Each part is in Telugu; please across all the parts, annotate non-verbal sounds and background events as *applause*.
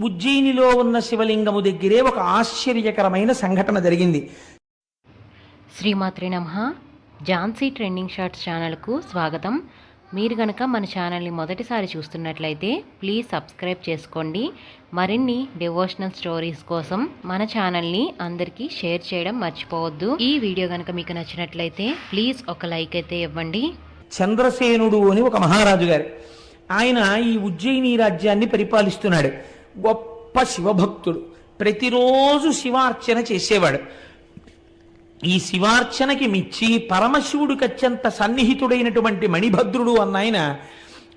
ఉజ్జయినిలో ఉన్న శివలింగము దగ్గరే ఒక ఆశ్చర్యకరమైన సంఘటన జరిగింది. శ్రీమాత్రి నమ. ఝాన్సీ ట్రెండింగ్ షార్ట్స్ ఛానల్కు స్వాగతం. మీరు గనక మన ఛానల్ని మొదటిసారి చూస్తున్నట్లయితే ప్లీజ్ సబ్స్క్రైబ్ చేసుకోండి. మరిన్ని డివోషనల్ స్టోరీస్ కోసం మన ఛానల్ని అందరికీ షేర్ చేయడం మర్చిపోవద్దు. ఈ వీడియో గనక మీకు నచ్చినట్లయితే ప్లీజ్ ఒక లైక్ అయితే ఇవ్వండి. చంద్రసేనుడు అని ఒక మహారాజు గారు ఆయన ఈ ఉజ్జయిని రాజ్యాన్ని పరిపాలిస్తున్నాడు. గొప్ప శివభక్తుడు. ప్రతిరోజు శివార్చన చేసేవాడు. ఈ శివార్చనకి మిచ్చి పరమశివుడికి అత్యంత సన్నిహితుడైనటువంటి మణిభద్రుడు అన్న ఆయన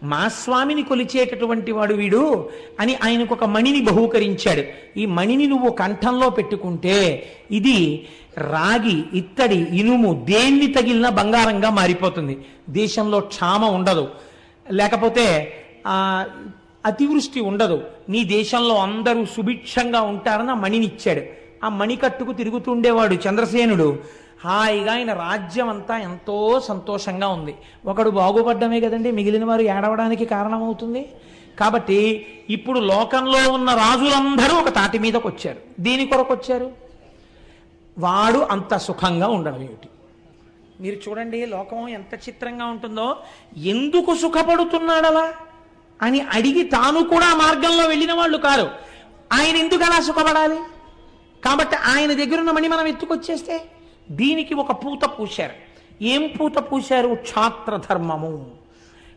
మా స్వామిని కొలిచేటటువంటి వాడు వీడు అని ఆయనకు ఒక మణిని బహూకరించాడు. ఈ మణిని నువ్వు కంఠంలో పెట్టుకుంటే ఇది రాగి ఇత్తడి ఇనుము దేన్ని తగిలిన బంగారంగా మారిపోతుంది. దేశంలో క్షామ ఉండదు. లేకపోతే అతివృష్టి ఉండదు. నీ దేశంలో అందరూ సుభిక్షంగా ఉంటారని ఆ మణినిచ్చాడు ఆ మణి కట్టుకు తిరుగుతుండేవాడు చంద్రసేనుడు. హాయిగా ఆయన రాజ్యం అంతా ఎంతో సంతోషంగా ఉంది. ఒకడు బాగుపడ్డమే కదండి మిగిలిన వారు ఏడవడానికి కారణమవుతుంది. కాబట్టి ఇప్పుడు లోకంలో ఉన్న రాజులందరూ ఒక తాటి మీదకి వచ్చారు దీని కొరకు వచ్చారు వాడు అంత సుఖంగా ఉండడం ఏమిటి? మీరు చూడండి లోకం ఎంత చిత్రంగా ఉంటుందో. ఎందుకు సుఖపడుతున్నాడలా? అని అడిగి తాను కూడా మార్గంలో వెళ్ళిన వాళ్ళు కారు. ఆయన ఎందుకు అలా సుఖపడాలి? కాబట్టి ఆయన దగ్గరున్న మణి మనం ఎత్తుకొచ్చేస్తే దీనికి ఒక పూత పూశారు. ఏం పూత పూశారు? క్షాత్ర ధర్మము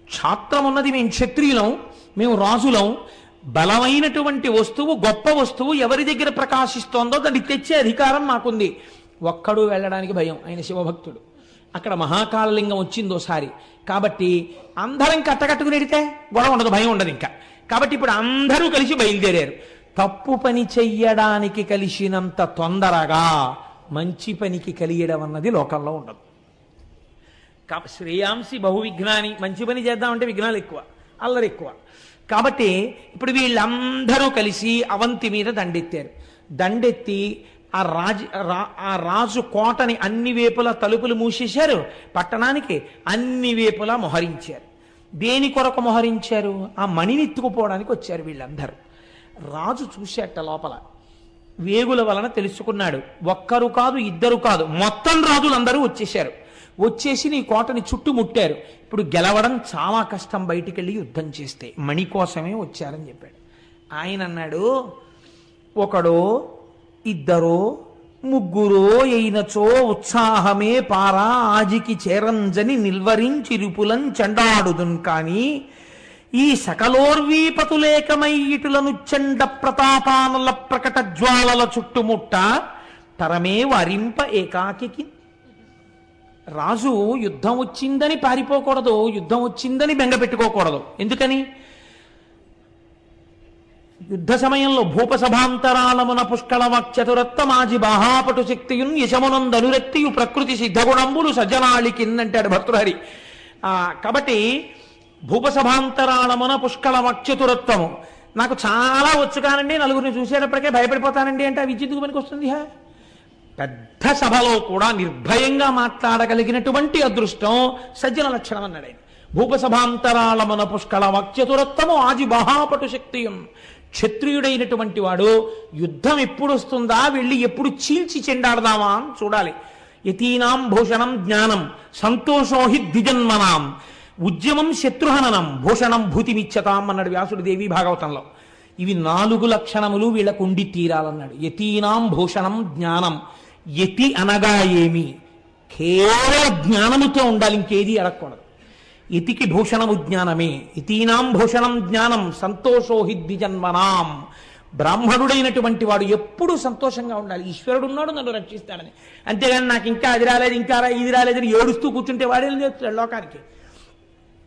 క్షాత్రం ఉన్నది మేము క్షత్రియులం మేము రాజులం. బలమైనటువంటి వస్తువు గొప్ప వస్తువు ఎవరి దగ్గర ప్రకాశిస్తోందో దాన్ని తెచ్చే అధికారం మాకుంది. ఒక్కడు వెళ్ళడానికి భయం ఆయన శివభక్తుడు. అక్కడ మహాకాలలింగం వచ్చిందోసారి కాబట్టి అందరం కట్టకట్టుకుని ఎడితే గొడవ ఉండదు భయం ఉండదు ఇంకా. కాబట్టి ఇప్పుడు అందరూ కలిసి బయలుదేరారు. తప్పు పని చెయ్యడానికి కలిసినంత తొందరగా మంచి పనికి కలియడం అన్నది లోకంలో ఉండదు. శ్రేయాంసి బహు విఘ్నాని మంచి పని చేద్దామంటే విఘ్నాలు ఎక్కువ అల్లరి ఎక్కువ. కాబట్టి ఇప్పుడు వీళ్ళందరూ కలిసి అవంతి మీద దండెత్తారు. దండెత్తి ఆ రాజు రా- ఆ రాజు కోటని అన్ని వేపుల తలుపులు మూసేశారు. పట్టణానికి అన్ని వేపులా మొహరించారు. దేని కొరకు మొహరించారు? ఆ మణిని ఎత్తుకుపోవడానికి వచ్చారు వీళ్ళందరూ. రాజు చూసేట లోపల వేగుల వలన తెలుసుకున్నాడు. ఒక్కరు కాదు ఇద్దరు కాదు మొత్తం రాజులందరూ వచ్చేశారు. వచ్చేసి నీ కోటని చుట్టుముట్టారు. ఇప్పుడు గెలవడం చాలా కష్టం బయటికి వెళ్ళి యుద్ధం చేస్తే. మణి కోసమే వచ్చారని చెప్పాడు. ఆయన అన్నాడు ఒకడు ఇద్దరో ముగ్గురో అయినచో ఉత్సాహమే పారా ఆజికి చేరంజని నిల్వరించిరుపులం చెండాడుదున్ కాని ఈ సకలోర్వీపతులేకమై ఇటులను చండ ప్రకట జ్వాలల చుట్టుముట్ట తరమే వరింప ఏకాకికి. రాజు యుద్ధం వచ్చిందని పారిపోకూడదు యుద్ధం వచ్చిందని బెంగ పెట్టుకోకూడదు ఎందుకని? యుద్ధ సమయంలో భూపసభాంతరాళమున పుష్కళ వాక్చతురత్వమాజి బాహాపటు శక్తియున్ యశమునందనురక్తియు ప్రకృతి సిద్ధగుణంబులు సజ్జనాళి కిందంటాడు భర్తృహరి ఆ, కాబట్టి భూపసభాంతరాళమున పుష్కళ నాకు చాలా వచ్చు కానండి నలుగురిని చూసేటప్పటికే భయపడిపోతానండి అంటే ఆ విద్యుత్తుకు పనికి వస్తుంది హా. పెద్ద సభలో కూడా నిర్భయంగా మాట్లాడగలిగినటువంటి అదృష్టం సజ్జన లక్షణం అన్నాడు ఆయన. భూపసభాంతరాళమున పుష్కళ వాక్యతురత్వము ఆజి బహాపటు శక్తియం క్షత్రియుడైనటువంటి వాడు యుద్ధం ఎప్పుడు వస్తుందా వెళ్ళి ఎప్పుడు చీల్చి చెండాడదామా? అని చూడాలి. యతీనాం భూషణం జ్ఞానం సంతోషోహి ద్విజన్మనాం ఉద్యమం శత్రుహననం భూషణం భూతిమిచ్చతాం అన్నాడు వ్యాసుడు దేవి భాగవతంలో. ఇవి నాలుగు లక్షణములు వీళ్ళకు ఉండి తీరాలన్నాడు. యతీనాం భూషణం జ్ఞానం యతి అనగా ఏమి? కేవల జ్ఞానముతో ఉండాలి ఇంకేది అడగకూడదు. ఇతికి భూషణము జ్ఞానమే. ఇతీనాం భూషణం జ్ఞానం సంతోషోహి ద్విజన్మనాం. బ్రాహ్మణుడైనటువంటి వాడు ఎప్పుడూ సంతోషంగా ఉండాలి. ఈశ్వరుడు ఉన్నాడు నన్ను రక్షిస్తాడని. అంతేగాని నాకు ఇంకా అది రాలేదు ఇంకా ఇది రాలేదని ఏడుస్తూ కూర్చుంటే వాడేం చేస్తాడు లోకానికి?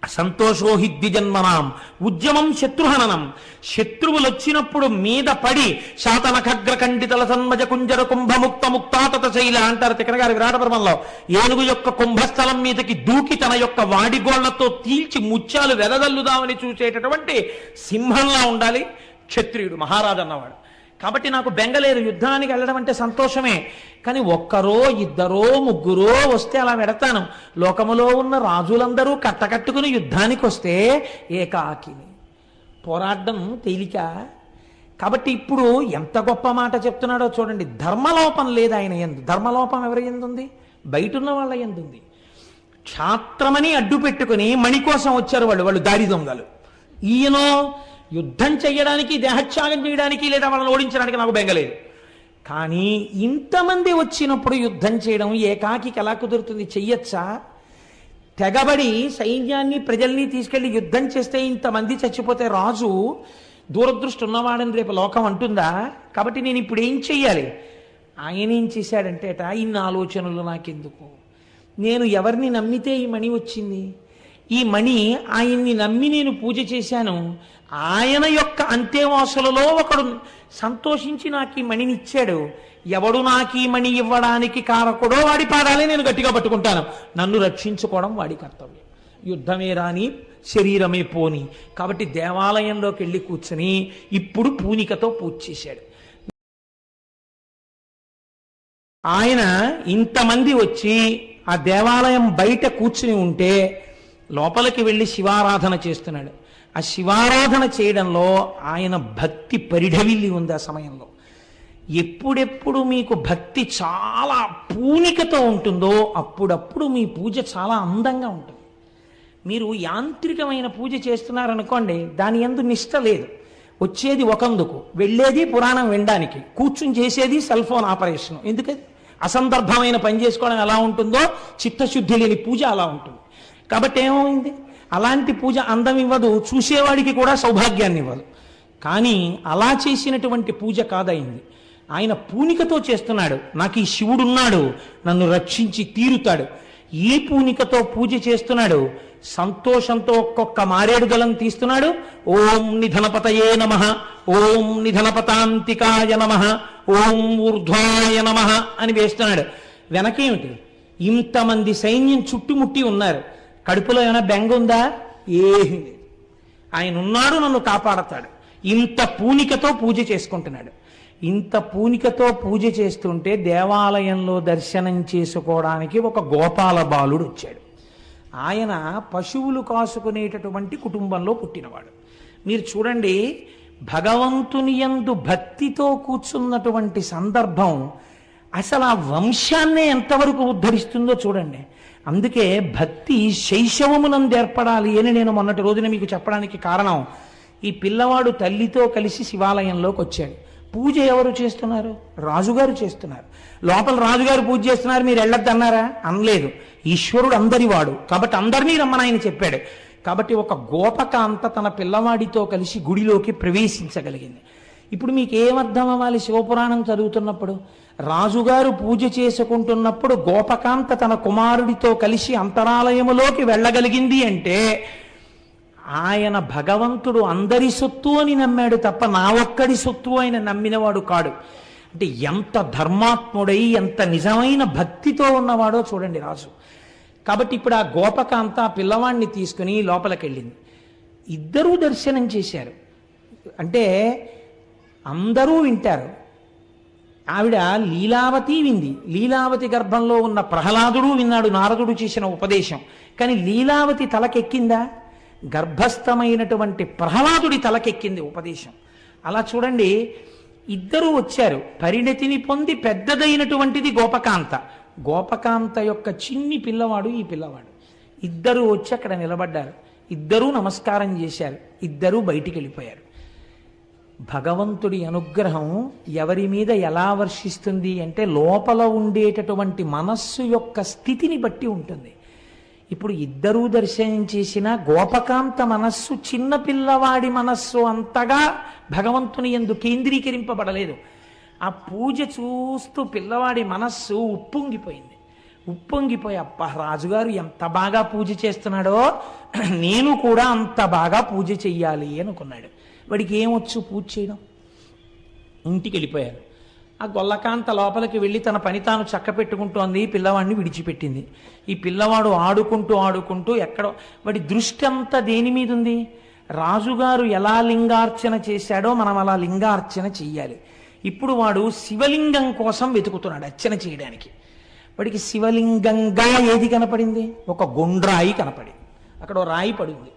సంతోషో హిద్ది జన్మనాం ఉద్యమం శత్రుహననం. శత్రువులు వచ్చినప్పుడు మీద పడి శాతనఖగ్ర ఖండితల సన్మజ కుంజర కుంభముక్త ముక్తాతత శైల అంటారు తిక్కన విరాట విరాటపర్వంలో. ఏనుగు యొక్క కుంభస్థలం మీదకి దూకి తన యొక్క వాడిగోళ్ళతో తీల్చి ముత్యాలు వెదజల్లుదామని చూసేటటువంటి సింహంలా ఉండాలి క్షత్రియుడు మహారాజు అన్నవాడు కాబట్టి నాకు బెంగలేరు యుద్ధానికి వెళ్ళడం అంటే సంతోషమే. కానీ ఒక్కరో ఇద్దరో ముగ్గురో వస్తే అలా వెడతాను. లోకములో ఉన్న రాజులందరూ కట్టకట్టుకుని యుద్ధానికి వస్తే ఏకాకిని. పోరాడడం తేలిక. కాబట్టి ఇప్పుడు ఎంత గొప్ప మాట చెప్తున్నాడో చూడండి. ధర్మలోపం లేదు ఆయన ఎందు. ధర్మలోపం ఎవరి ఎందుంది? బయట ఉన్న వాళ్ళ ఎందుంది? క్షాత్రమని అడ్డు పెట్టుకుని మణి కోసం వచ్చారు వాళ్ళు వాళ్ళు దారి దొంగలు. ఈయనో యుద్ధం చేయడానికి దేహత్యాగం చేయడానికి లేదా వాళ్ళని ఓడించడానికి నాకు బెంగలేదు కానీ ఇంతమంది వచ్చినప్పుడు యుద్ధం చేయడం ఏకాకి ఎలా కుదురుతుంది చెయ్యొచ్చా? తెగబడి సైన్యాన్ని ప్రజల్ని తీసుకెళ్ళి యుద్ధం చేస్తే ఇంతమంది చచ్చిపోతే రాజు దూరదృష్టి ఉన్నవాడని రేపు లోకం అంటుందా? కాబట్టి నేను ఇప్పుడు ఏం చెయ్యాలి? ఆయన ఏం చేశాడంటేట ఇన్ని ఆలోచనలు నాకెందుకు? నేను ఎవరిని నమ్మితే ఈ మణి వచ్చింది? ఈ మణి ఆయన్ని నమ్మి నేను పూజ చేశాను. ఆయన యొక్క అంత్యవాసులలో ఒకడు సంతోషించి నాకు ఈ మణిని ఇచ్చాడు ఎవడు నాకు ఈ మణి ఇవ్వడానికి కారకుడో వాడి పాదాలే నేను గట్టిగా పట్టుకుంటాను. నన్ను రక్షించుకోవడం వాడి కర్తవ్యం. యుద్ధమే రాని శరీరమే పోని. కాబట్టి దేవాలయంలోకి వెళ్ళి కూర్చుని ఇప్పుడు పూనికతో పూజ చేశాడు. ఆయన ఇంతమంది వచ్చి ఆ దేవాలయం బయట కూర్చుని ఉంటే లోపలికి వెళ్ళి శివారాధన చేస్తున్నాడు. ఆ శివారాధన చేయడంలో ఆయన భక్తి పరిఢవిల్లి ఉంది ఆ సమయంలో. ఎప్పుడెప్పుడు మీకు భక్తి చాలా పూనికతో ఉంటుందో అప్పుడప్పుడు మీ పూజ చాలా అందంగా ఉంటుంది. మీరు యాంత్రికమైన పూజ చేస్తున్నారనుకోండి దాని ఎందు నిష్ట లేదు. వచ్చేది ఒకందుకు. వెళ్ళేది పురాణం వినడానికి. కూర్చుని చేసేది సెల్ ఫోన్ ఆపరేషన్. ఎందుకది? అసందర్భమైన పని చేసుకోవడం ఎలా ఉంటుందో చిత్తశుద్ధి లేని పూజ అలా ఉంటుంది. కాబట్టి ఏమైంది? అలాంటి పూజ అందం ఇవ్వదు చూసేవాడికి కూడా సౌభాగ్యాన్ని ఇవ్వదు. కానీ అలా చేసినటువంటి పూజ కాదయింది. ఆయన పూనికతో చేస్తున్నాడు. నాకు ఈ శివుడున్నాడు నన్ను రక్షించి తీరుతాడు. ఈ పూనికతో పూజ చేస్తున్నాడు? సంతోషంతో ఒక్కొక్క మారేడు గలం తీస్తున్నాడు. ఓం నిధనపతయే నమ ఓం నిధనపతాంతికాయ నమ ఓం ఊర్ధ్వాయ నమ అని వేస్తున్నాడు. వెనకేమిటి? ఇంతమంది సైన్యం చుట్టుముట్టి ఉన్నారు. కడుపులో ఏమైనా బెంగ ఉందా? ఏమీ లేదు. ఆయన ఉన్నాడు నన్ను కాపాడతాడు. ఇంత పూనికతో పూజ చేసుకుంటున్నాడు. ఇంత పూనికతో పూజ చేస్తుంటే దేవాలయంలో దర్శనం చేసుకోవడానికి ఒక గోపాల బాలుడు వచ్చాడు. ఆయన పశువులు కాసుకునేటటువంటి కుటుంబంలో పుట్టినవాడు. మీరు చూడండి భగవంతుని యందు భక్తితో కూర్చున్నటువంటి సందర్భం అసలు ఆ వంశాన్నే ఎంతవరకు ఉద్ధరిస్తుందో చూడండి. అందుకే భక్తి శైశవమునందు ఏర్పడాలి అని నేను మొన్నటి రోజున మీకు చెప్పడానికి కారణం. ఈ పిల్లవాడు తల్లితో కలిసి శివాలయంలోకి వచ్చాడు. పూజ ఎవరు చేస్తున్నారు? రాజుగారు చేస్తున్నారు. లోపల రాజుగారు పూజ చేస్తున్నారు మీరు వెళ్ళొద్దన్నారా? అనలేదు. ఈశ్వరుడు అందరివాడు. కాబట్టి అందరినీ రమ్మని ఆయన చెప్పాడు. కాబట్టి ఒక గోపక అంత తన పిల్లవాడితో కలిసి గుడిలోకి ప్రవేశించగలిగింది. ఇప్పుడు మీకు ఏమర్థం అవ్వాలి శివపురాణం చదువుతున్నప్పుడు? రాజుగారు పూజ చేసుకుంటున్నప్పుడు గోపకాంత తన కుమారుడితో కలిసి అంతరాలయములోకి వెళ్ళగలిగింది అంటే ఆయన భగవంతుడు అందరి సొత్తు అని నమ్మాడు తప్ప నా ఒక్కడి సొత్తు ఆయన నమ్మినవాడు కాడు. అంటే ఎంత ధర్మాత్ముడై ఎంత నిజమైన భక్తితో ఉన్నవాడో చూడండి రాజు. కాబట్టి ఇప్పుడు ఆ గోపకాంత పిల్లవాడిని తీసుకుని లోపలికెళ్ళింది. ఇద్దరూ దర్శనం చేశారు. అంటే అందరూ వింటారు. ఆవిడ లీలావతి వింది. లీలావతి గర్భంలో ఉన్న ప్రహ్లాదుడు విన్నాడు నారదుడు చేసిన ఉపదేశం. కానీ లీలావతి తలకెక్కిందా? గర్భస్థమైనటువంటి ప్రహ్లాదుడి తలకెక్కింది ఉపదేశం. అలా చూడండి ఇద్దరూ వచ్చారు. పరిణతిని పొంది పెద్దదైనటువంటిది గోపకాంత. గోపకాంత యొక్క చిన్ని పిల్లవాడు ఈ పిల్లవాడు. ఇద్దరూ వచ్చి అక్కడ నిలబడ్డారు. ఇద్దరూ నమస్కారం చేశారు. ఇద్దరూ బయటికి వెళ్ళిపోయారు. భగవంతుడి అనుగ్రహం ఎవరి మీద ఎలా వర్షిస్తుంది అంటే లోపల ఉండేటటువంటి మనస్సు యొక్క స్థితిని బట్టి ఉంటుంది. ఇప్పుడు ఇద్దరూ దర్శనం చేసిన గోపకాంత మనస్సు చిన్నపిల్లవాడి మనస్సు అంతగా భగవంతుని ఎందు కేంద్రీకరింపబడలేదు. ఆ పూజ చూస్తూ పిల్లవాడి మనస్సు ఉప్పొంగిపోయింది. ఉప్పొంగిపోయి అప్ప రాజుగారు ఎంత బాగా పూజ చేస్తున్నాడో *clears throat* నేను కూడా అంత బాగా పూజ చెయ్యాలి అనుకున్నాడు. వాడికి ఏమొచ్చు పూజ చేయడం? ఇంటికి వెళ్ళిపోయారు ఆ గొల్లకాంత లోపలికి వెళ్ళి తన పని తాను చక్క పెట్టుకుంటోంది పిల్లవాడిని విడిచిపెట్టింది. ఈ పిల్లవాడు ఆడుకుంటూ ఆడుకుంటూ ఎక్కడో వాడి దృష్టి అంతా దేని మీద ఉంది రాజుగారు ఎలా లింగార్చన చేశాడో మనం అలా లింగార్చన చెయ్యాలి. ఇప్పుడు వాడు శివలింగం కోసం వెతుకుతున్నాడు అర్చన చేయడానికి. వాడికి శివలింగంగా ఏది కనపడింది? ఒక గుండ్రాయి కనపడింది. అక్కడ రాయి పడింది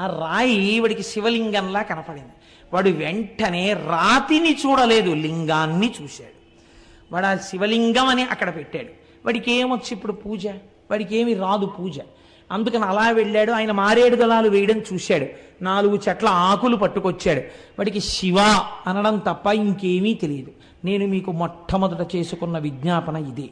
ఆ రాయి వాడికి శివలింగంలా కనపడింది. వాడు వెంటనే రాతిని చూడలేదు లింగాన్ని చూశాడు. వాడు ఆ శివలింగం అని అక్కడ పెట్టాడు. వాడికి ఏమొచ్చి ఇప్పుడు పూజ? వాడికి ఏమి రాదు పూజ. అందుకని అలా వెళ్ళాడు. ఆయన మారేడు దళాలు వేయడం చూశాడు. నాలుగు చెట్ల ఆకులు పట్టుకొచ్చాడు. వాడికి శివ అనడం తప్ప ఇంకేమీ తెలియదు. నేను మీకు మొట్టమొదట చేసుకున్న విజ్ఞాపన ఇదే.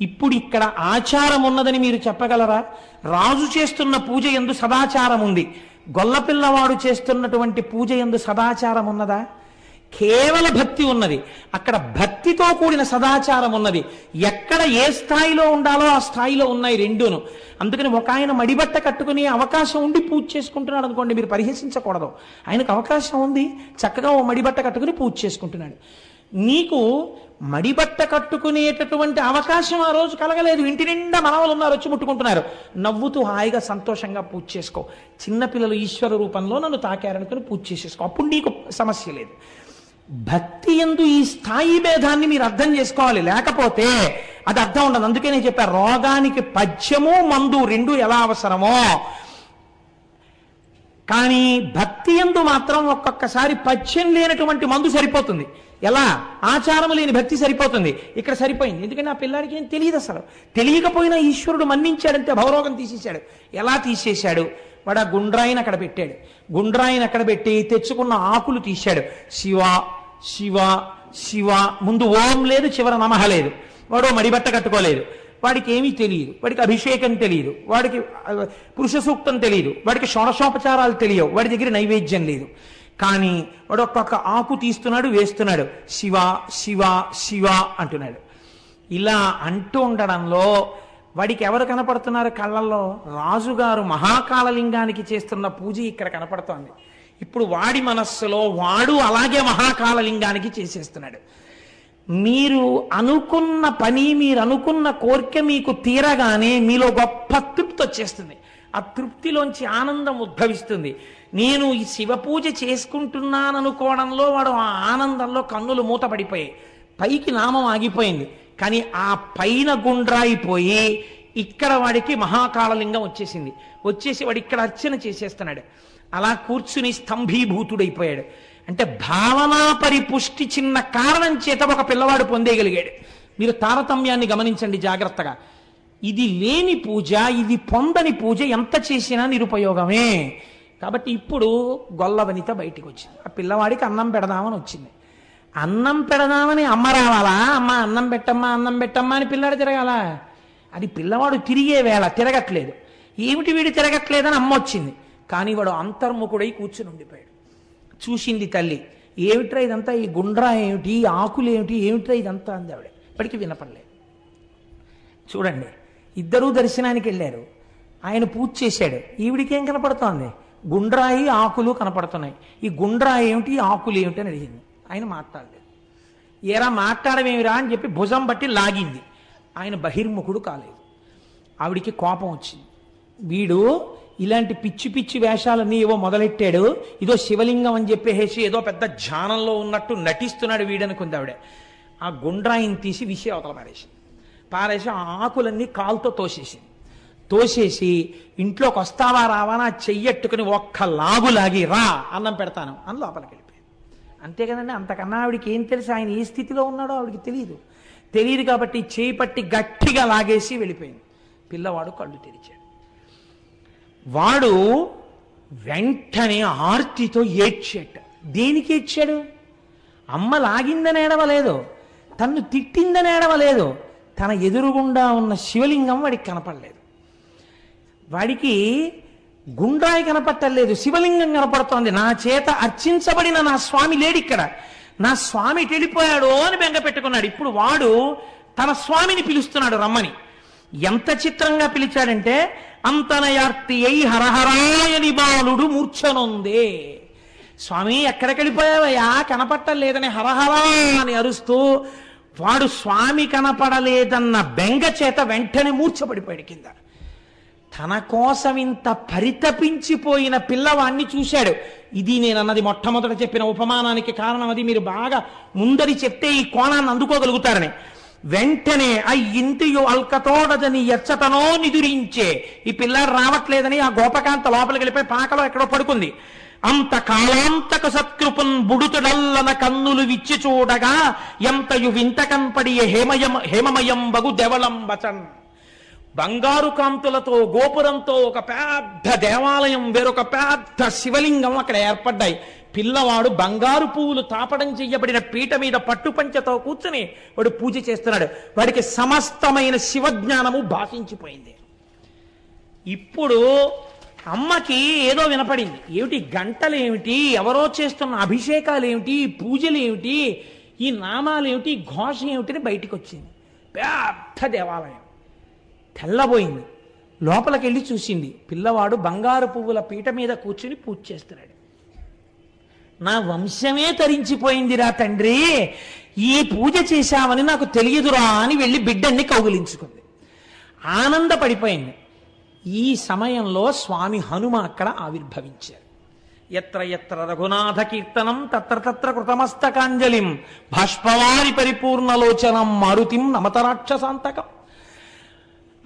ఇప్పుడు ఇక్కడ ఆచారం ఉన్నదని మీరు చెప్పగలరా? రాజు చేస్తున్న పూజ ఎందు సదాచారం ఉంది. గొల్లపిల్లవాడు చేస్తున్నటువంటి పూజ ఎందు సదాచారం ఉన్నదా? కేవల భక్తి ఉన్నది. అక్కడ భక్తితో కూడిన సదాచారం ఉన్నది. ఎక్కడ ఏ స్థాయిలో ఉండాలో ఆ స్థాయిలో ఉన్నాయి రెండును. అందుకని ఒక ఆయన మడిబట్ట కట్టుకునే అవకాశం ఉండి పూజ చేసుకుంటున్నాడు అనుకోండి మీరు పరిహసించకూడదు. ఆయనకు అవకాశం ఉంది చక్కగా ఓ మడిబట్ట కట్టుకుని పూజ చేసుకుంటున్నాడు. నీకు మడిబట్ట కట్టుకునేటటువంటి అవకాశం ఆ రోజు కలగలేదు. ఇంటి నిండా మనవలు ఉన్నారు వచ్చి ముట్టుకుంటున్నారు. నవ్వుతూ హాయిగా సంతోషంగా పూజ చేసుకో. చిన్నపిల్లలు ఈశ్వర రూపంలో నన్ను తాకారనుకుని పూజ చేసేసుకో. అప్పుడు నీకు సమస్య లేదు. భక్తి ఎందు ఈ స్థాయి భేదాన్ని మీరు అర్థం చేసుకోవాలి. లేకపోతే అది అర్థం ఉండదు. అందుకే నేను చెప్పాను రోగానికి పద్యము మందు రెండు ఎలా అవసరమో. కానీ భక్తి ఎందు మాత్రం ఒక్కొక్కసారి పద్యం లేనటువంటి మందు సరిపోతుంది. ఎలా? ఆచారం లేని భక్తి సరిపోతుంది. ఇక్కడ సరిపోయింది. ఎందుకంటే ఆ పిల్లాడికి ఏం తెలియదు అసలు. తెలియకపోయినా ఈశ్వరుడు మన్నించాడంటే భవరోగం తీసేశాడు. ఎలా తీసేశాడు? వాడు ఆ గుండ్రాయిని అక్కడ పెట్టాడు. గుండ్రాయిని అక్కడ పెట్టి తెచ్చుకున్న ఆకులు తీశాడు. శివ శివ శివ. ముందు ఓం లేదు చివర నమహ లేదు. వాడు మడిబట్ట కట్టుకోలేదు. వాడికి ఏమీ తెలియదు. వాడికి అభిషేకం తెలియదు. వాడికి పురుష సూక్తం తెలియదు. వాడికి షోడశోపచారాలు తెలియవు. వాడి దగ్గర నైవేద్యం లేదు. కానీ వాడు ఒక్కొక్క ఆకు తీస్తున్నాడు వేస్తున్నాడు. శివ శివ శివ అంటున్నాడు. ఇలా అంటూ ఉండడంలో వాడికి ఎవరు కనపడుతున్నారు కళ్ళల్లో? రాజుగారు మహాకాళలింగానికి చేస్తున్న పూజ ఇక్కడ కనపడుతోంది. ఇప్పుడు వాడి మనస్సులో వాడు అలాగే మహాకాళలింగానికి చేసేస్తున్నాడు. మీరు అనుకున్న పని మీరు అనుకున్న కోరిక మీకు తీరగానే మీలో గొప్ప తృప్తి వచ్చేస్తుంది. ఆ తృప్తిలోంచి ఆనందం ఉద్భవిస్తుంది. నేను ఈ శివ పూజ చేసుకుంటున్నాననుకోవడంలో వాడు ఆ ఆనందంలో కన్నులు మూతపడిపోయాయి. పైకి నామం ఆగిపోయింది. కానీ ఆ పైన గుండ్రాయిపోయి ఇక్కడ వాడికి మహాకాళలింగం వచ్చేసింది. వచ్చేసి వాడు ఇక్కడ అర్చన చేసేస్తున్నాడు. అలా కూర్చుని స్తంభీభూతుడైపోయాడు. అంటే భావనా పరిపుష్టి చిన్న కారణం చేత ఒక పిల్లవాడు పొందేయగలిగాడు. మీరు తారతమ్యాన్ని గమనించండి జాగ్రత్తగా. ఇది లేని పూజ ఇది పొందని పూజ ఎంత చేసినా నిరుపయోగమే. కాబట్టి ఇప్పుడు గొల్ల వనిత బయటికి వచ్చింది ఆ పిల్లవాడికి అన్నం పెడదామని వచ్చింది. అన్నం పెడదామని అమ్మ రావాలా? అమ్మ అన్నం పెట్టమ్మా అన్నం పెట్టమ్మా అని పిల్లాడు తిరగాల? అది పిల్లవాడు తిరిగే వేళ తిరగట్లేదు. ఏమిటి వీడు తిరగట్లేదని అమ్మ వచ్చింది. కానీ వాడు అంతర్ముఖుడై కూర్చుని ఉండిపోయాడు. చూసింది తల్లి ఏమిట్రా ఇదంతా? ఈ గుండ్రా ఏమిటి? ఆకులు ఏమిటి ఏమిట్రా ఇదంతా? అంది ఆవిడ. ఇప్పటికీ వినపడలేదు. చూడండి ఇద్దరూ దర్శనానికి వెళ్ళారు. ఆయన పూజ చేశాడు. ఈవిడికేం కనపడుతోంది? గుండ్రాయి ఆకులు కనపడుతున్నాయి. ఈ గుండ్రాయి ఏమిటి? ఆకులు ఏమిటి అని అడిగింది. ఆయన మాట్లాడలేదు. ఏరా మాట్లాడమేమిరా అని చెప్పి భుజం బట్టి లాగింది. ఆయన బహిర్ముఖుడు కాలేదు. ఆవిడికి కోపం వచ్చింది. వీడు ఇలాంటి పిచ్చి పిచ్చి వేషాలన్నీ ఏవో మొదలెట్టాడు. ఇదో శివలింగం అని చెప్పేసి ఏదో పెద్ద ధ్యానంలో ఉన్నట్టు నటిస్తున్నాడు వీడనుకుంది ఆవిడ. ఆ గుండ్రాయిని తీసి విషయ అవతల పారేసింది. పారేసి ఆకులన్నీ కాలుతో తోసేసింది తోసేసి ఇంట్లోకి వస్తావా రావా నా చెయ్యట్టుకుని ఒక్క లాగులాగి రా అన్నం పెడతాను అని లోపలికి వెళ్ళిపోయింది అంతే కదండి అంతకన్నా ఆవిడికి ఏం తెలుసు? ఆయన ఏ స్థితిలో ఉన్నాడో ఆవిడికి తెలియదు తెలియదు కాబట్టి చేయి పట్టి గట్టిగా లాగేసి వెళ్ళిపోయింది. పిల్లవాడు కళ్ళు తెరిచాడు. వాడు వెంటనే ఆర్తితో ఏడ్చాడు దేనికి ఏడ్చాడు? అమ్మ లాగిందని ఏడవలేదు తన్ను తిట్టిందని ఏడవలేదు తన ఎదురుగుండా ఉన్న శివలింగం వాడికి కనపడలేదు. వాడికి గుండాయి కనపట్టలేదు శివలింగం కనపడుతోంది. నా చేత అర్చించబడిన నా స్వామి లేడు ఇక్కడ. నా స్వామి తెలిపోయాడు అని బెంగ పెట్టుకున్నాడు. ఇప్పుడు వాడు తన స్వామిని పిలుస్తున్నాడు రమ్మని. ఎంత చిత్రంగా పిలిచాడంటే అంతనయార్తి అయి హరహరాయని బాలుడు మూర్ఛనుందే. స్వామి ఎక్కడికి వెళ్ళిపోయావయ్యా కనపట్టలేదని హరహరా అని అరుస్తూ వాడు స్వామి కనపడలేదన్న బెంగ చేత వెంటనే మూర్ఛపడిపోయాడు కింద. తన కోసం ఇంత పరితపించిపోయిన పిల్లవాణ్ణి చూశాడు. ఇది నేను అన్నది మొట్టమొదట చెప్పిన ఉపమానానికి కారణం అది. మీరు బాగా ముందరి చెప్తే ఈ కోణాన్ని అందుకోగలుగుతారని. వెంటనే ఆ ఇంటియు అల్కతోడదని ఎచ్చతనో నిదురించే ఈ పిల్ల రావట్లేదని ఆ గోపకాంత లోపలికి వెళ్ళిపోయి పాకలో ఎక్కడో పడుకుంది. అంత కాలాంతక సత్కృపన్ బుడుతుడల్లన కన్నులు విచ్చి చూడగా ఎంతయు వింత హేమయం హేమమయం బగు దేవలం వచన్ బంగారు కాంతులతో గోపురంతో ఒక పెద్ద దేవాలయం వేరొక పెద్ద శివలింగం అక్కడ ఏర్పడ్డాయి. పిల్లవాడు బంగారు పువ్వులు తాపడం చెయ్యబడిన పీట మీద పట్టుపంచతో కూర్చుని వాడు పూజ చేస్తున్నాడు. వాడికి సమస్తమైన శివజ్ఞానము భాషించిపోయింది. ఇప్పుడు అమ్మకి ఏదో వినపడింది. ఏమిటి గంటలేమిటి? ఎవరో చేస్తున్న అభిషేకాలు ఏమిటి పూజలు ఏమిటి ఈ నామాలు ఏమిటి ఘోష ఏమిటి బయటికి వచ్చింది పెద్ద దేవాలయం. తెల్లబోయింది. లోపలికి వెళ్ళి చూసింది. పిల్లవాడు బంగారు పువ్వుల పీట మీద కూర్చుని పూజ చేస్తున్నాడు. నా వంశమే తరించిపోయిందిరా తండ్రి. ఈ పూజ చేశామని నాకు తెలియదురా అని వెళ్ళి బిడ్డన్ని కౌగిలించుకుంది. ఆనందపడిపోయింది. ఈ సమయంలో స్వామి హనుమ అక్కడ ఆవిర్భవించారు. ఎత్ర ఎత్ర రఘునాథ కీర్తనం తత్ర తత్ర కృతమస్తకాంజలిం బాష్పవారి పరిపూర్ణలోచనం మారుతిం నమతరాక్షసాంతకం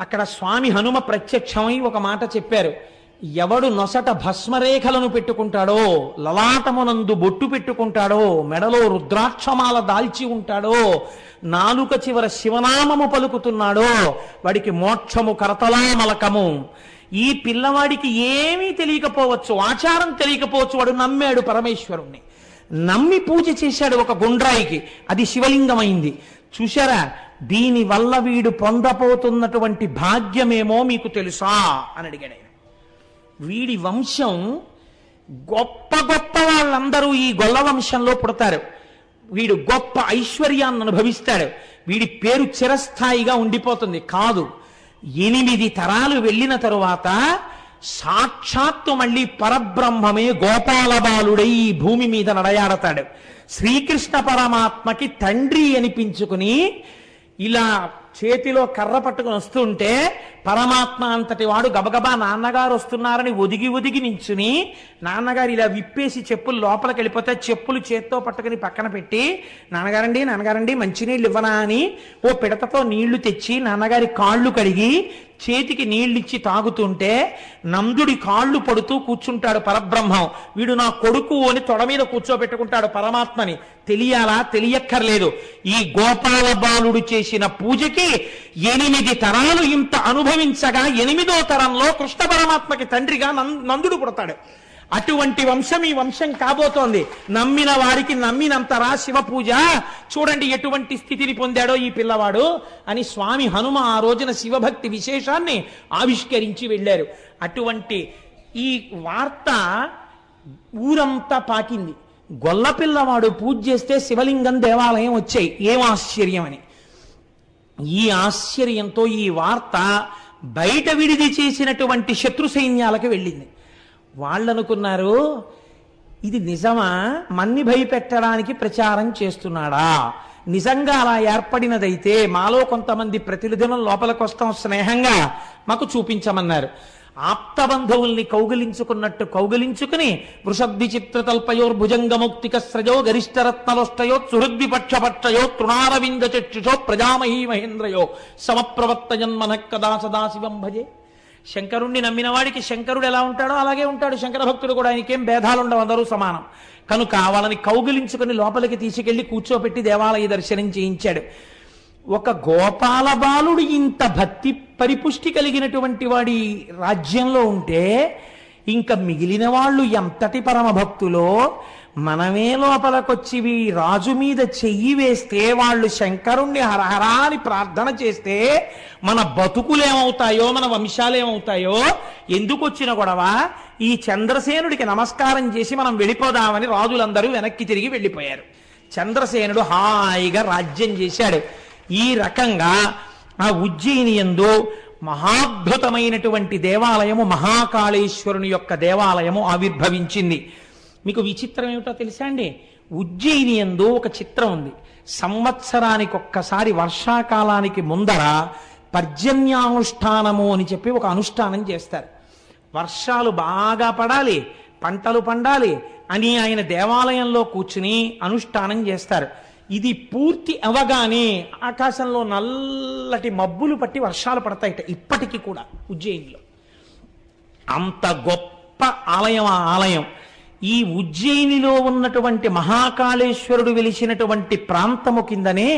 అక్కడ స్వామి హనుమ ప్రత్యక్షమై ఒక మాట చెప్పారు. ఎవడు నొసట భస్మరేఖలను పెట్టుకుంటాడో లలాటమునందు బొట్టు పెట్టుకుంటాడో మెడలో రుద్రాక్షమాల దాల్చి ఉంటాడో నాలుక చివర శివనామము పలుకుతున్నాడో వాడికి మోక్షము కరతలామలకము ఈ పిల్లవాడికి ఏమీ తెలియకపోవచ్చు ఆచారం తెలియకపోవచ్చు వాడు నమ్మాడు పరమేశ్వరుణ్ణి. నమ్మి పూజ చేశాడు ఒక గుండ్రాయికి అది శివలింగమైంది. చూశారా? దీని వల్ల వీడు పొందపోతున్నటువంటి భాగ్యమేమో మీకు తెలుసా? అని అడిగాడు ఆయన. వీడి వంశం గొప్ప గొప్ప వాళ్ళందరూ ఈ గొల్ల వంశంలో పుడతారు. వీడు గొప్ప ఐశ్వర్యాన్ని అనుభవిస్తాడు. వీడి పేరు చిరస్థాయిగా ఉండిపోతుంది. కాదు ఎనిమిది తరాలు వెళ్ళిన తరువాత సాక్షాత్తు మళ్ళీ పరబ్రహ్మమే గోపాల బాలుడై ఈ భూమి మీద నడయాడతాడు. శ్రీకృష్ణ పరమాత్మకి తండ్రి అనిపించుకుని ఇలా చేతిలో కర్ర పట్టుకుని వస్తుంటే పరమాత్మ అంతటి వాడు గబగబా నాన్నగారు వస్తున్నారని ఒదిగి ఒదిగి నించుని నాన్నగారు ఇలా విప్పేసి చెప్పులు లోపలికి వెళ్ళిపోతే చెప్పులు చేత్తో పట్టుకుని పక్కన పెట్టి నాన్నగారండి నాన్నగారండి మంచినీళ్ళు ఇవ్వనా అని ఓ పిడతతో నీళ్ళు తెచ్చి నాన్నగారి కాళ్ళు కడిగి చేతికి నీళ్ళిచ్చి తాగుతుంటే నందుడి కాళ్ళు పడుతూ కూర్చుంటాడు పరబ్రహ్మం. వీడు నా కొడుకు అని తొడ మీద కూర్చోబెట్టుకుంటాడు పరమాత్మని. తెలియాలా? తెలియక్కర్లేదు. ఈ గోపాల బాలుడు చేసిన పూజకి ఎనిమిది తరాలు ఇంత అనుభవించగా ఎనిమిదో తరంలో కృష్ణ పరమాత్మకి తండ్రిగా నందుడు పుడతాడు. అటువంటి వంశం ఈ వంశం కాబోతోంది. నమ్మిన వారికి నమ్మినంతరా శివ పూజ. చూడండి ఎటువంటి స్థితిని పొందాడో ఈ పిల్లవాడు అని స్వామి హనుమ ఆ రోజున శివభక్తి విశేషాన్ని ఆవిష్కరించి వెళ్ళారు. అటువంటి ఈ వార్త ఊరంతా పాకింది. గొల్ల పిల్లవాడు పూజ చేస్తే శివలింగం దేవాలయం వచ్చాయి. ఏం ఆశ్చర్యం అని. ఈ ఆశ్చర్యంతో ఈ వార్త బయట విడిది చేసినటువంటి శత్రు సైన్యాలకు వెళ్ళింది. వాళ్ళనుకున్నారు ఇది నిజమా? మన్ని భయపెట్టడానికి ప్రచారం చేస్తున్నాడా? నిజంగా అలా ఏర్పడినదైతే మాలో కొంతమంది ప్రతినిధులం లోపలికి వస్తాం స్నేహంగా. మాకు చూపించమన్నారు. ఆప్తబంధువుల్ని కౌగిలించుకున్నట్టు కౌగిలించుకుని వృషద్విచిత్రతల్పయో భుజంగముక్తిక స్రజో గరిష్టరత్నలోష్టయో చురుద్విపక్షపక్షయో తృణారవింద చక్షుషో ప్రజామహీ మహేంద్రయో సమప్రవర్తయన్మన కదా సదాశివం భజే శంకరుణ్ణి నమ్మిన వాడికి శంకరుడు ఎలా ఉంటాడో అలాగే ఉంటాడు. శంకర భక్తుడు కూడా ఆయనకేం భేదాలు ఉండవు అందరూ సమానం. కనుక వాళ్ళని కౌగిలించుకుని లోపలికి తీసుకెళ్ళి కూర్చోపెట్టి దేవాలయ దర్శనం చేయించాడు. ఒక గోపాల బాలుడు ఇంత భక్తి పరిపుష్టి కలిగినటువంటి వాడి రాజ్యంలో ఉంటే ఇంకా మిగిలిన వాళ్ళు ఎంతటి పరమ భక్తులో మనమే లోపలకొచ్చివి రాజు మీద చెయ్యి వేస్తే వాళ్ళు శంకరుణ్ణి హరహరా అని ప్రార్థన చేస్తే మన బతుకులేమవుతాయో మన వంశాలేమవుతాయో? ఎందుకు వచ్చిన గొడవ? ఈ చంద్రసేనుడికి నమస్కారం చేసి మనం వెళ్ళిపోదామని రాజులందరూ వెనక్కి తిరిగి వెళ్ళిపోయారు. చంద్రసేనుడు హాయిగా రాజ్యం చేశాడు. ఈ రకంగా ఆ ఉజ్జయిని ఎందు మహాద్భుతమైనటువంటి దేవాలయము మహాకాళేశ్వరుని యొక్క దేవాలయము ఆవిర్భవించింది. మీకు విచిత్రం ఏమిటో తెలుసా అండి? ఉజ్జయిని ఎందు ఒక చిత్రం ఉంది. సంవత్సరానికి ఒక్కసారి వర్షాకాలానికి ముందర పర్జన్యానుష్ఠానము అని చెప్పి ఒక అనుష్ఠానం చేస్తారు. వర్షాలు బాగా పడాలి పంటలు పండాలి అని ఆయన దేవాలయంలో కూర్చుని అనుష్ఠానం చేస్తారు. ఇది పూర్తి అవగానే ఆకాశంలో నల్లటి మబ్బులు పట్టి వర్షాలు పడతాయిట ఇప్పటికీ కూడా ఉజ్జయినిలో. అంత గొప్ప ఆలయం ఆ ఆలయం. ఈ ఉజ్జయినిలో ఉన్నటువంటి మహాకాళేశ్వరుడు వెలిసినటువంటి ప్రాంతము కిందనే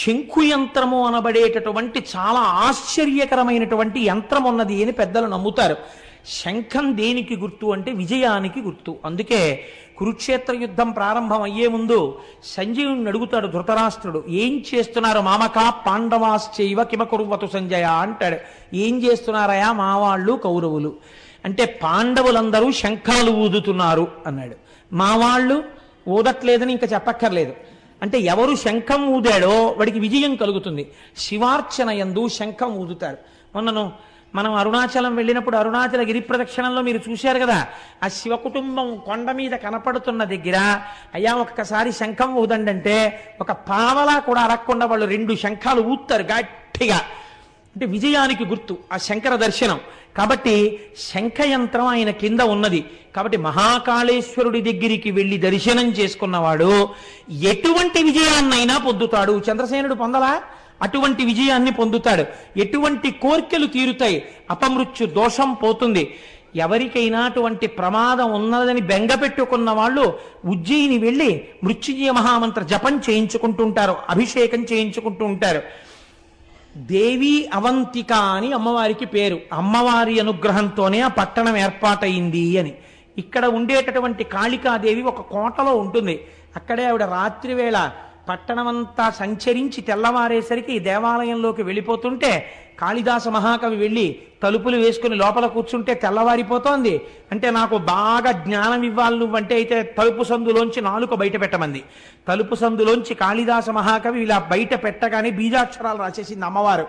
శంకు యంత్రము అనబడేటటువంటి చాలా ఆశ్చర్యకరమైనటువంటి యంత్రం ఉన్నది అని పెద్దలు నమ్ముతారు. శంఖం దేనికి గుర్తు అంటే విజయానికి గుర్తు. అందుకే కురుక్షేత్ర యుద్ధం ప్రారంభం అయ్యే ముందు సంజయుని అడుగుతాడు ధృతరాష్ట్రుడు ఏం చేస్తున్నారు మామకా? పాండవాశ్చైవ కిమకురువతు సంజయ? అంటాడు. ఏం చేస్తున్నారయా మా వాళ్ళు కౌరవులు? అంటే పాండవులందరూ శంఖాలు ఊదుతున్నారు అన్నాడు. మా వాళ్ళు ఊదట్లేదని ఇంకా చెప్పక్కర్లేదు. అంటే ఎవరు శంఖం ఊదాడో వాడికి విజయం కలుగుతుంది. శివార్చన యందు శంఖం ఊదుతారు. మొన్నను మనం అరుణాచలం వెళ్ళినప్పుడు అరుణాచల గిరి ప్రదక్షిణంలో మీరు చూశారు కదా? ఆ శివ కుటుంబం కొండ మీద కనపడుతున్న దగ్గర అయ్యా ఒక్కసారి శంఖం ఊదండంటే ఒక పావలా కూడా అరక్కుండా వాళ్ళు రెండు శంఖాలు ఊత్తారు గట్టిగా. అంటే విజయానికి గుర్తు ఆ శంకర దర్శనం. కాబట్టి శంఖయంత్రం ఆయన కింద ఉన్నది. కాబట్టి మహాకాళేశ్వరుడి దగ్గరికి వెళ్ళి దర్శనం చేసుకున్నవాడు ఎటువంటి విజయాన్నైనా పొందుతాడు. చంద్రసేనుడు పొందలా? అటువంటి విజయాన్ని పొందుతాడు. ఎటువంటి కోర్కెలు తీరుతాయి అపమృత్యు దోషం పోతుంది. ఎవరికైనా అటువంటి ప్రమాదం ఉన్నదని బెంగ పెట్టుకున్న వాళ్ళు ఉజ్జయిని వెళ్ళి మృత్యుంజయ మహామంత్ర జపం చేయించుకుంటూ ఉంటారు అభిషేకం చేయించుకుంటూ ఉంటారు. దేవి అవంతిక అని అమ్మవారికి పేరు. అమ్మవారి అనుగ్రహంతోనే ఆ పట్టణం ఏర్పాటైంది అని. ఇక్కడ ఉండేటటువంటి కాళికాదేవి ఒక కోటలో ఉంటుంది. అక్కడే ఆవిడ రాత్రి వేళ పట్టణమంతా సంచరించి తెల్లవారేసరికి దేవాలయంలోకి వెళ్ళిపోతుంటే కాళిదాస మహాకవి వెళ్ళి తలుపులు వేసుకుని లోపల కూర్చుంటే తెల్లవారిపోతోంది. అంటే నాకు బాగా జ్ఞానం ఇవ్వాలి నువ్వంటే అయితే తలుపు సందులోంచి నాలుక బయట పెట్టమంది. తలుపు సందులోంచి కాళిదాస మహాకవి ఇలా బయట పెట్టగానే బీజాక్షరాలు రాసేసింది అమ్మవారు.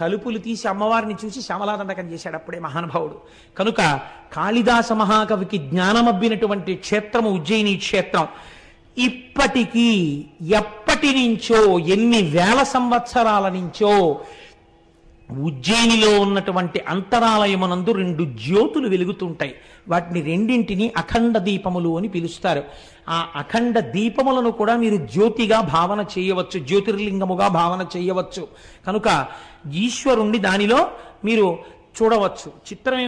తలుపులు తీసి అమ్మవారిని చూసి శమలాదండకం చేశాడు అప్పుడే మహానుభావుడు. కనుక కాళిదాస మహాకవికి జ్ఞానమబ్బినటువంటి క్షేత్రము ఉజ్జయిని క్షేత్రం. ఇప్పటికీ ఎప్పటి నుంచో ఎన్ని వేల సంవత్సరాల నుంచో ఉజ్జయినిలో ఉన్నటువంటి అంతరాలయమునందు రెండు జ్యోతులు వెలుగుతుంటాయి. వాటిని రెండింటిని అఖండ దీపములు అని పిలుస్తారు. ఆ అఖండ దీపములను కూడా మీరు జ్యోతిగా భావన చేయవచ్చు జ్యోతిర్లింగముగా భావన చేయవచ్చు. కనుక ఈశ్వరుణ్ణి దానిలో మీరు చూడవచ్చు. చిత్రం